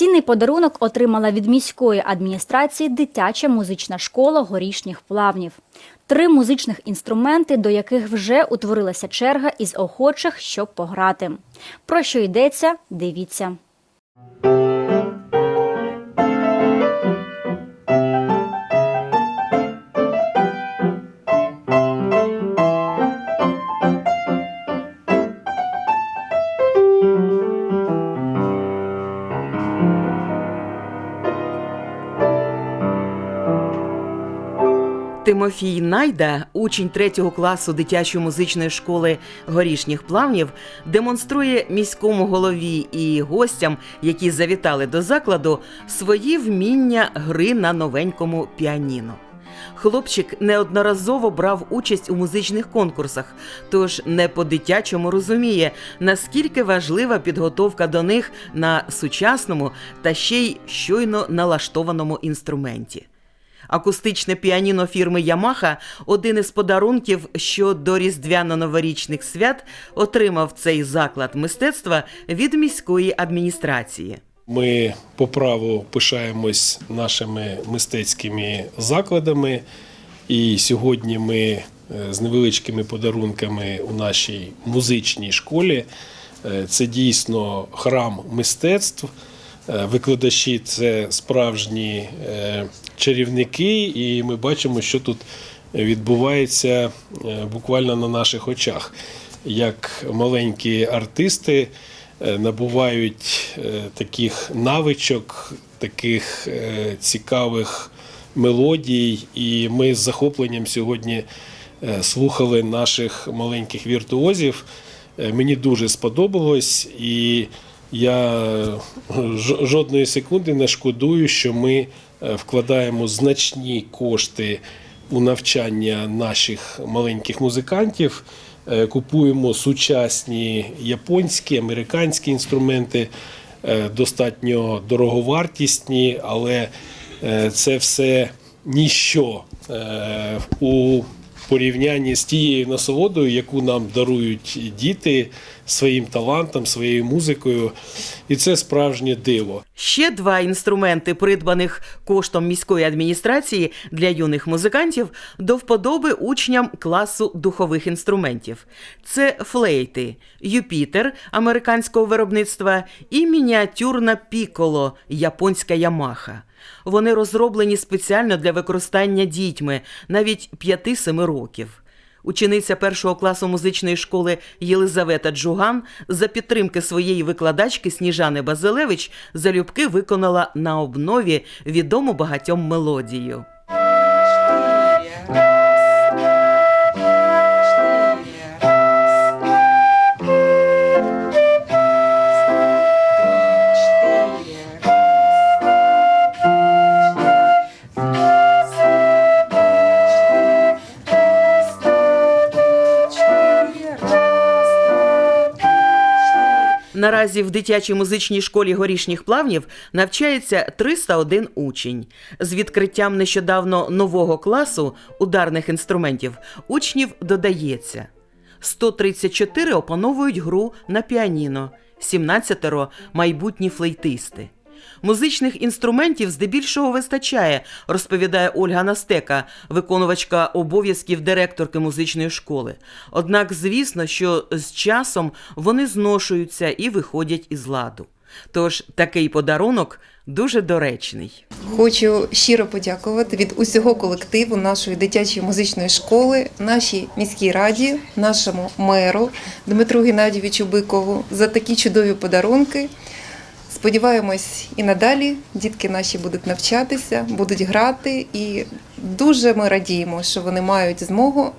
Цінний подарунок отримала від міської адміністрації дитяча музична школа горішніх плавнів. Три музичних інструменти, до яких вже утворилася черга із охочих, щоб пограти. Про що йдеться, дивіться. Тимофій Найда, учень третього класу дитячої музичної школи горішніх плавнів, демонструє міському голові і гостям, які завітали до закладу, свої вміння гри на новенькому піаніно. Хлопчик неодноразово брав участь у музичних конкурсах, тож не по-дитячому розуміє, наскільки важлива підготовка до них на сучасному та ще й щойно налаштованому інструменті. Акустичне піаніно фірми Ямаха один із подарунків, що до різдвяно-новорічних свят отримав цей заклад мистецтва від міської адміністрації. Ми по праву пишаємось нашими мистецькими закладами, і сьогодні ми е, з невеличкими подарунками у нашій музичній школі. Е, Це дійсно храм мистецтв. Е, Викладачі це справжні е, чарівники, і ми бачимо, що тут відбувається е, буквально на наших очах. Як маленькі артисти набувають таких навичок, таких цікавих мелодій. І ми з захопленням сьогодні слухали наших маленьких віртуозів. Мені дуже сподобалось, і я ж- жодної секунди не шкодую, що ми е, вкладаємо значні кошти у навчання наших маленьких музикантів. Е, Купуємо сучасні японські, американські інструменти, е, достатньо дороговартісні, але е, це все ніщо е, у порівнянні з тією насолодою, яку нам дарують діти своїм талантом, своєю музикою. І це справжнє диво. Ще два інструменти, придбаних коштом міської адміністрації для юних музикантів, до вподоби учням класу духових інструментів. Це флейти, Юпітер американського виробництва і мініатюрна піколо японська Ямаха. Вони розроблені спеціально для використання дітьми навіть 5-7 років. Учениця першого класу музичної школи Єлизавета Джуган за підтримки своєї викладачки Сніжани Базилевич залюбки виконала на обнові відому багатьом мелодію. Наразі в дитячій музичній школі горішніх плавнів навчається 301 учень. З відкриттям нещодавно нового класу ударних інструментів учнів додається 134 опановують гру на піаніно, 17 – майбутні флейтисти. Музичних інструментів здебільшого вистачає, розповідає Ольга Настека, виконувачка обов'язків директорки музичної школи. Однак, звісно, що з часом вони зношуються і виходять із ладу. Тож такий подарунок дуже доречний. Хочу щиро подякувати від усього колективу нашої дитячої музичної школи, нашій міській раді, нашому меру Дмитру Геннадійовичу Бикову за такі чудові подарунки. Сподіваємось, і надалі дітки наші будуть навчатися, будуть грати, і дуже ми радіємо, що вони мають змогу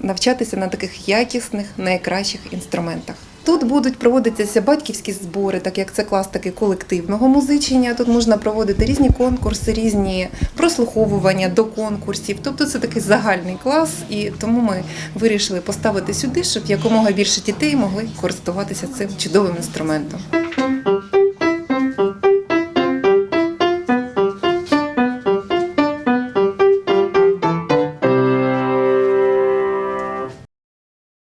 навчатися на таких якісних, найкращих інструментах. Тут будуть проводитися батьківські збори, так як це клас таки колективного музичення. Тут можна проводити різні конкурси, різні прослуховування до конкурсів. Тобто це такий загальний клас, і тому ми вирішили поставити сюди, щоб якомога більше дітей могли користуватися цим чудовим інструментом.